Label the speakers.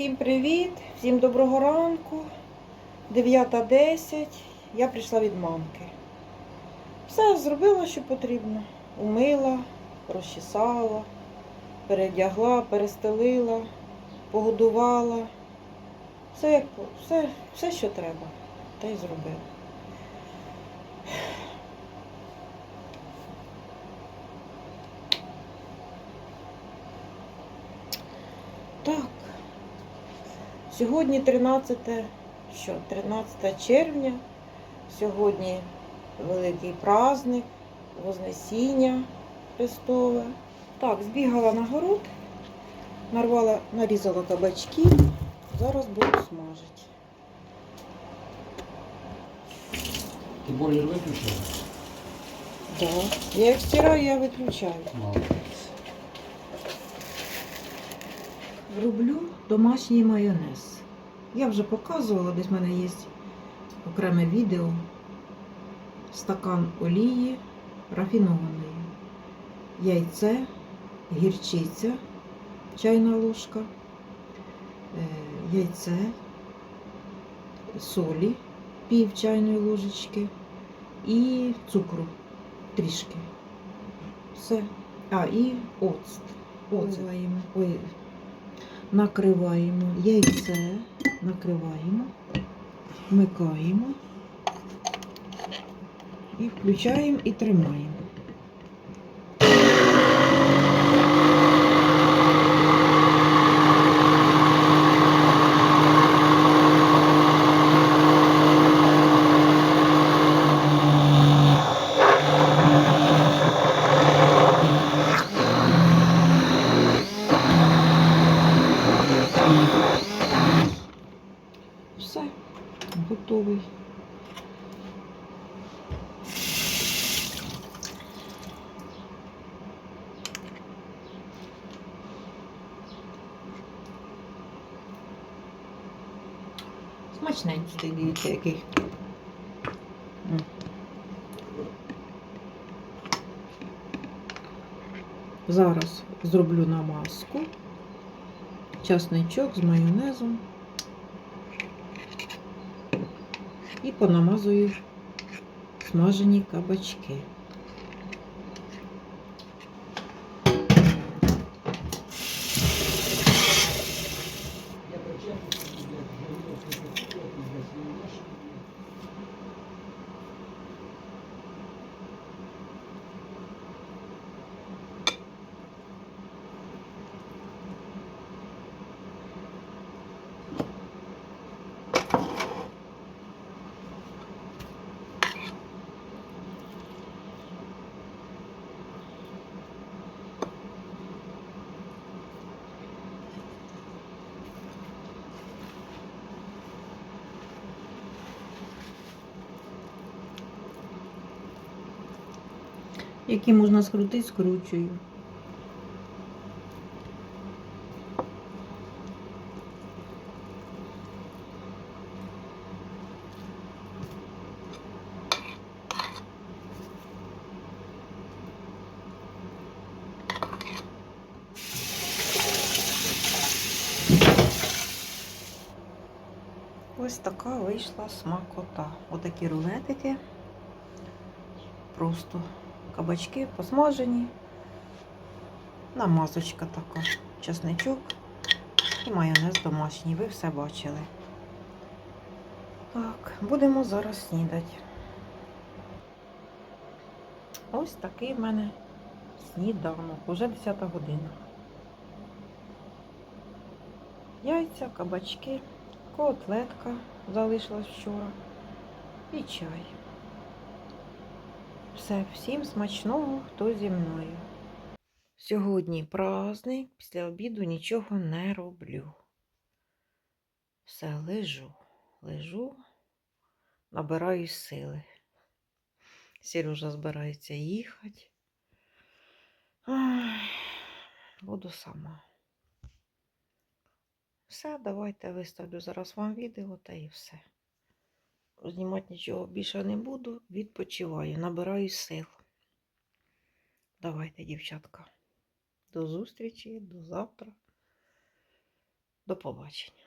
Speaker 1: Всім привіт, всім доброго ранку. 9.10. Я прийшла від мамки. Все зробила, що потрібно. Умила, розчесала, передягла, перестелила, погодувала. Все, все, все, що треба, те й зробила. Так. Сьогодні 13, що, 13 червня. Сьогодні великий праздник, Вознесіння Христове. Так, збігала на город, нарвала, нарізала кабачки. Зараз буду смажити.
Speaker 2: Ти бойлер виключила?
Speaker 1: Да. Я як стираю, я виключаю.
Speaker 2: Молодець.
Speaker 1: Роблю домашній майонез. Я вже показувала, десь в мене є окреме відео. Стакан олії рафінованої. Яйце, гірчиця, чайна ложка, е, яйце, солі, пів чайної ложечки і цукру трішки. Все. А, і оцт. Оцет. Ой, накриваємо яйце, накриваємо, вмикаємо і включаємо і тримаємо. Все, готовий. Смачненький, дивіться, який. Зараз зроблю намазку. Часничок з майонезом. І понамазую смажені кабачки. Які можна скрутити, скручую. Ось така вийшла смакота. Отакі рулетики. Просто кабачки посмажені. Намазочка така, чесничок і майонез домашній. Ви все бачили. Так, будемо зараз снідати. Ось такий в мене сніданок. Уже 10 година. Яйця, кабачки, котлетка залишилась вчора і чай. Все, всім смачного, хто зі мною. Сьогодні праздник, після обіду нічого не роблю. Все, лежу, лежу, набираю сили. Сережа збирається їхати. Буду сама. Все, давайте виставлю зараз вам відео та і все. Знімати нічого більше не буду, відпочиваю, набираю сил. Давайте, дівчатка. До зустрічі, до завтра. До побачення.